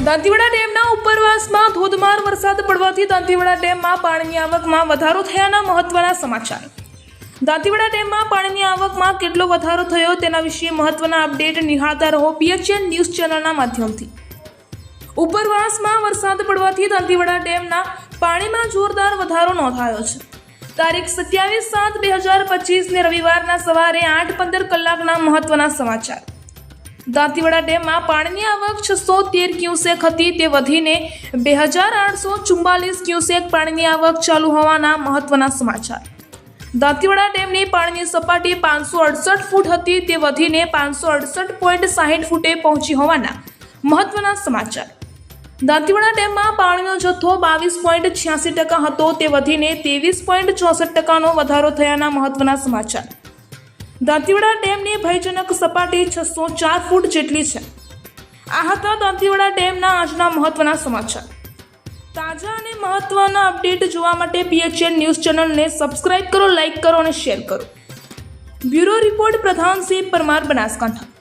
દાંતીવાડા ડેમના ઉપરવાસમાં ધોધમાર વરસાદ પડવાથી દાંતીવાડા ડેમમાં પાણીની આવકમાં વધારો થયાના મહત્વના સમાચાર. દાંતીવાડા ડેમમાં પાણીની આવકમાં કેટલો વધારો થયો તેના વિશે મહત્વના અપડેટ નિહાળતા રહો પીએચએન ન્યૂઝ ચેનલના માધ્યમથી. ઉપરવાસમાં વરસાદ પડવાથી દાંતીવાડા ડેમના પાણીમાં જોરદાર વધારો નોંધાયો છે. તારીખ સત્યાવીસ સાત બે હજાર પચીસને રવિવારના સવારે આઠ પંદર કલાકના મહત્વના સમાચાર. દાંતીવાડા ડેમમાં પાણીની આવક છસો તેર ક્યુસેક હતી. તે વધીને બે હજાર આઠસો ચુમ્બાલીસ ક્યુસેક પાણીની આવક ચાલુ હોવાના મહત્વના સમાચાર. દાંતીવાડા ડેમની પાણીની સપાટી પાંચસો અડસઠ ફૂટ હતી. તે વધીને પાંચસો અડસઠ પોઈન્ટ સાહીઠ ફૂટે પહોંચી હોવાના મહત્વના સમાચાર. દાંતીવાડા ડેમમાં પાણીનો જથ્થો બાવીસ પોઈન્ટ છ્યાસી ટકા હતો. તે વધીને ત્રેવીસ પોઈન્ટ ચોસઠ ટકાનો વધારો થયાના મહત્વના સમાચાર. દાંતીવાડા ડેમની ભયજનક સપાટી છસો ચાર ફૂટ જેટલી છે. આ હતા દાંતીવાડા ડેમના આજના મહત્વના સમાચાર. તાજા અને મહત્વના અપડેટ જોવા માટે પીએચએન ન્યૂઝ ચેનલને સબસ્ક્રાઇબ કરો, લાઇક કરો અને શેર કરો. Bureau report Pradhansinh Parmar Banaskantha.